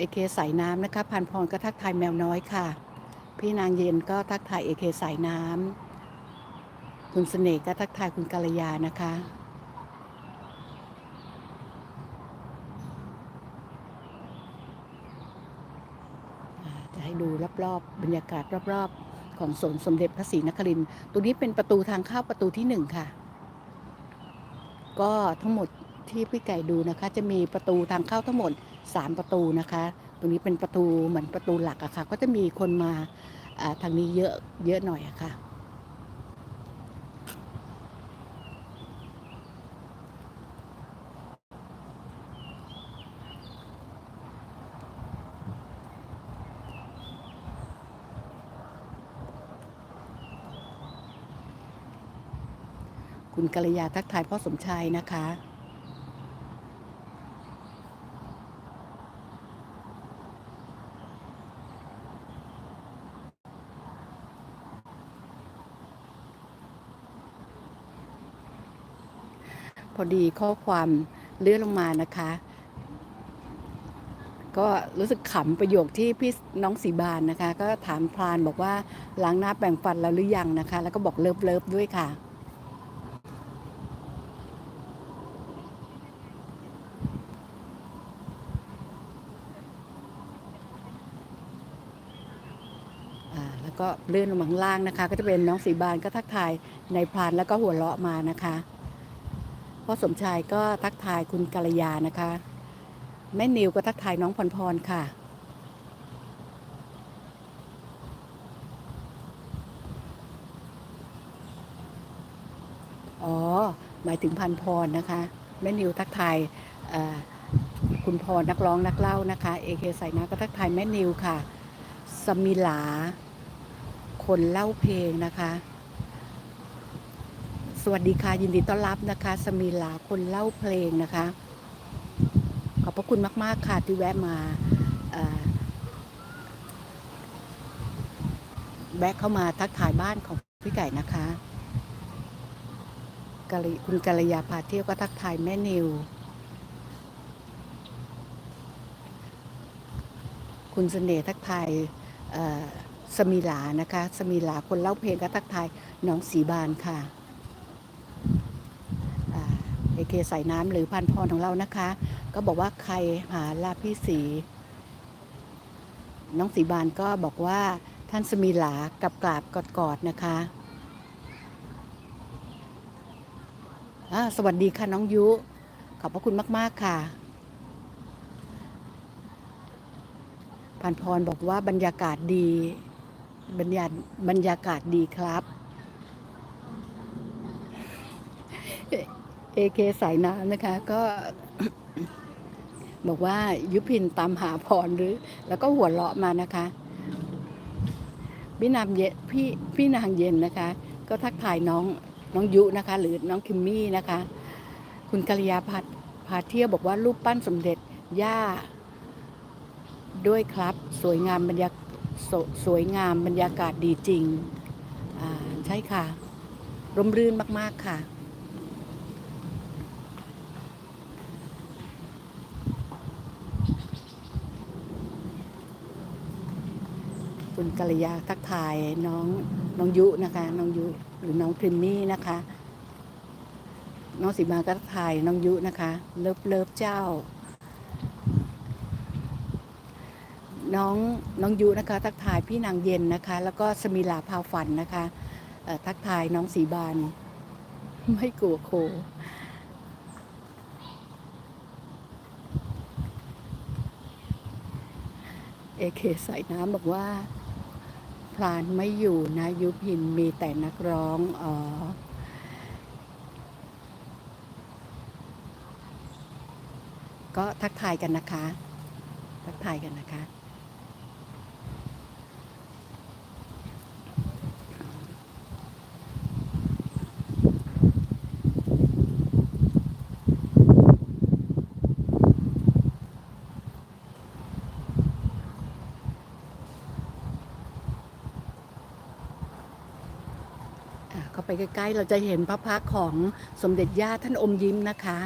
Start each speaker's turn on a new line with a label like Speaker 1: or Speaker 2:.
Speaker 1: เอเคสายน้ำนะคะพันพรก็ทักทายแมวน้อยค่ะ พี่นางเย็นก็ทักทายเอเคสายน้ำคุณเสน่ห์ก็ทักทายคุณกัลยานะคะจะให้ดูรอบๆ บรรยากาศรอบๆ ของสวนสมเด็จพระศรีนครินทร์ตรงนี้เป็นประตูทางเข้าประตูที่หนึ่งค่ะ ก็ทั้งหมดที่พี่ไก่ดูนะคะ จะมีประตูทางเข้าทั้งหมด 3ประตูนะคะ ตรงนี้เป็นประตูเหมือนประตูหลักอะค่ะ ก็จะมีคนมาอ่าทางนี้เยอะเยอะหน่อยอะค่ะคุณกัลยาทักทายพ่อสมชายนะคะ พ อดีข้อความเลื่อนลงมานะคะ ก็รู้สึกขำประโยคที่พี่น้องสีบานนะคะ ก็ถามพลานบอกว่าล้างหน้าแปรงฟันแล้วหรือยังนะคะ แล้วก็บอกเลิฟเลิฟด้วยค่ะอ่าแล้วก็เลื่อนลงมาข้างล่างนะคะ ก็จะเป็นน้องสีบานก็ทักทายในพรานแล้วก็หัวเราะมานะคะ พ่อสมชายก็ทักทายคุณกัลยานะคะ แม่นิวก็ทักทายน้องพรพรค่ะ อ๋อ หมายถึงพันพรนะคะ แม่นิวทักทายคุณพรนักร้องนักเล่านะคะเอเคใส่นะก็ทักทายแม่นิวค่ะ สมิลา คนเล่าเพลงนะคะ วัสดีค่ะ ยินดีต้อนรับนะคะ สมิลาคนเล่าเพลงนะคะ ขอบพระคุณมาก ๆ ค่ะที่แวะมาแวะเข้ามาทักทายบ้านของพี่ไก่นะคะกะลิคุณกัลยาพาเที่ยวก็ทักทายแม่นิว คุณเสน่ห์ทักทายสมิลานะคะ สมิลาคนเล่าเพลงก็ทักทายน้องสีบานค่ะ อเคใส่น้ำหรือพันพรของเรานะคะ ก็บอกว่าใครหาลาพี่สี น้องสีบานก็บอกว่าท่านสมิลากับกราบกอดๆนะคะสวัสดีค่ะน้องยุ ขอบพระคุณมาก ๆ ค่ะพันพรบอกว่าบรรยากาศดี บรรยาบรรยากาศดีครับ เอเคสายน้ำนะคะก็ บอกว่ายุพินตามหาพรหรือ แล้วก็หัวเราะมานะคะ พี่นามเย็นพี่พี่นางเย็นนะคะ ก็ทักทายน้องน้องยุนะคะ หรือน้องคิมมี่นะคะ คุณกัลยาพาพาเที่ยวบอกว่ารูปปั้นสมเด็จย่าด้วยครับ สวยงามบรรยากสสวยงามบรรยากาศดีจริง อ่า ใช่ค่ะ ร่มรื่นมาก ๆ ค่ะ คุณกัลยาทักทายน้องน้องยุนะคะน้องยุหรือน้องพริมมี่นะคะ น้องสีมาก็ทักทายน้องยุนะคะ เลิฟเลิฟเจ้า น้องน้องยุนะคะ ทักทายพี่นางเย็นนะคะ แล้วก็สมิลาพาวฝันนะคะทักทายน้องสีบาน ไม่กลัวโคเอเคใส่น้ำบอกว่า ลานไม่อยู่นะ ยุพินมีแต่นักร้องอ๋อก็ทักทายกันนะคะ ทักทายกันนะคะ เข้าไปใกล้ๆ เราจะเห็นพระพักของสมเด็จย่าท่านอมยิ้มนะคะ